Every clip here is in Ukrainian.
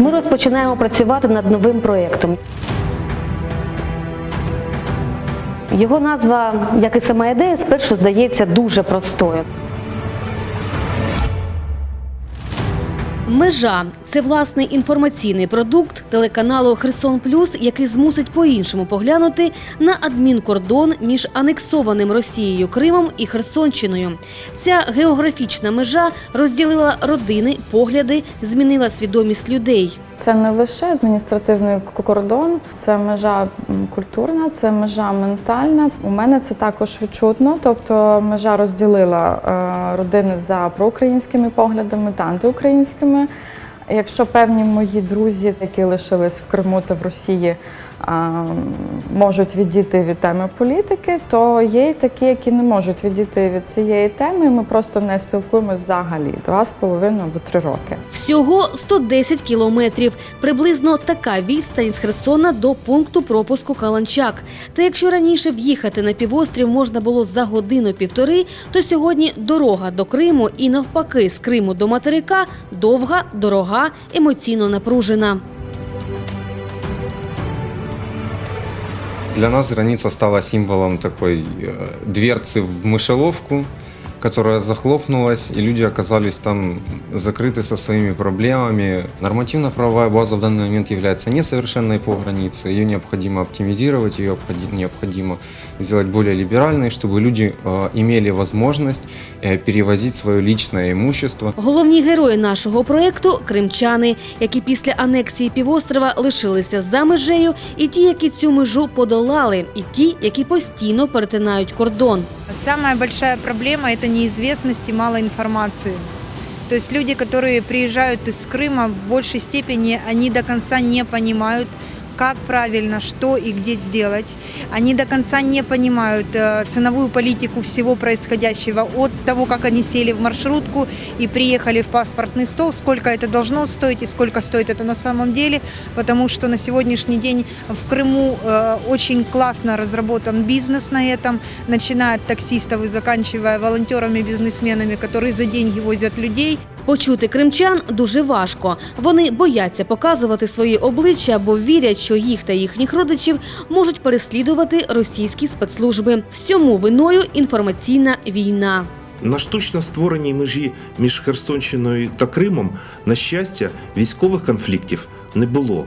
Ми розпочинаємо працювати над новим проєктом. Його назва, як і сама ідея, спершу здається дуже простою. Межа це власний інформаційний продукт телеканалу Херсон Плюс, який змусить по-іншому поглянути на адмінкордон між анексованим Росією Кримом і Херсонщиною. Ця географічна межа розділила родини, погляди, змінила свідомість людей. Це не лише адміністративний кордон, це межа культурна, це межа ментальна. У мене це також відчутно. Тобто межа розділила е, родини за проукраїнськими поглядами та антиукраїнськими. Якщо певні мої друзі, які лишились в Криму та в Росії, можуть відійти від теми політики, то є й такі, які не можуть відійти від цієї теми. і Ми просто не спілкуємося взагалі два з половиною або три роки. Всього 110 кілометрів. Приблизно така відстань з Херсона до пункту пропуску Каланчак. Та якщо раніше в'їхати на півострів можна було за годину-півтори, то сьогодні дорога до Криму і навпаки з Криму до материка довга, дорога, емоційно напружена. Для нас граница стала символом такой э, дверцы в мышеловку, которая захлопнулась, и люди оказались там закрыты со своими проблемами. Нормативно-правовая база в данный момент является несовершенной по границе. Ее необходимо оптимизировать, ее обходи- необходимо сделать более либеральной, чтобы люди э, имели возможность э, перевозить свое личное имущество Головні герої нашого проєкту – кримчани, які після анексії півострова лишилися за межею, і ті, які цю межу подолали, і ті, які постійно перетинають кордон. Самая большая проблема – это неизвестность и мало информации. То есть люди, которые приезжают из Крыма, в большей степени они до конца не понимают, как правильно, что и где сделать. Они до конца не понимают э, ценовую политику всего происходящего, от того, как они сели в маршрутку и приехали в паспортный стол, сколько это должно стоить и сколько стоит это на самом деле, потому что на сегодняшний день в Крыму э, очень классно разработан бизнес на этом, начиная от таксистов и заканчивая волонтерами, бизнесменами, которые за деньги возят людей. Почути кримчан дуже важко. Вони бояться показувати свої обличчя, бо вірять, що їх та їхніх родичів можуть переслідувати російські спецслужби. Всьому виною інформаційна війна. На штучно створеній межі між Херсонщиною та Кримом, на щастя, військових конфліктів не було.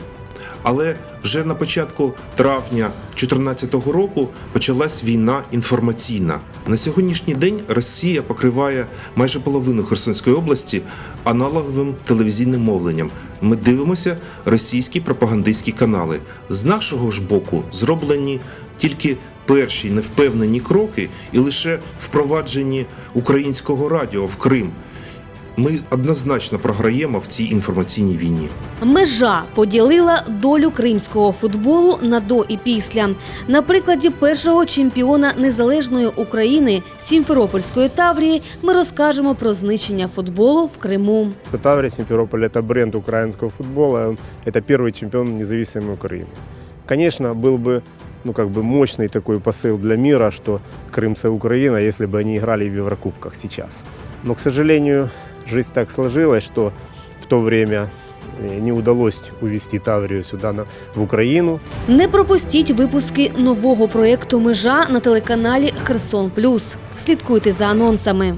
Але вже на початку травня 2014 року почалась війна інформаційна. На сьогоднішній день Росія покриває майже половину Херсонської області аналоговим телевізійним мовленням. Ми дивимося російські пропагандистські канали. З нашого ж боку зроблені тільки перші невпевнені кроки і лише впровадженні українського радіо в Крим. Ми однозначно програємо в цій інформаційній війні. Межа поділила долю кримського футболу на до і після. На прикладі першого чемпіона незалежної України Сімферопольської Таврії ми розкажемо про знищення футболу в Криму. Таврия Симферополь – это бренд украинского футбола. Он- Это первый чемпион независимой Украины. Конечно, был бы ну, как бы мощный такой посыл для мира, что Крым – это Украина, если бы они играли в Еврокубках сейчас. Но, к сожалению, жизнь так сложилась, что в то время э, не удалось увезти Таврію сюди в Україну. Не пропустіть випуски нового проєкту Межа на телеканалі Херсон Плюс. Слідкуйте за анонсами.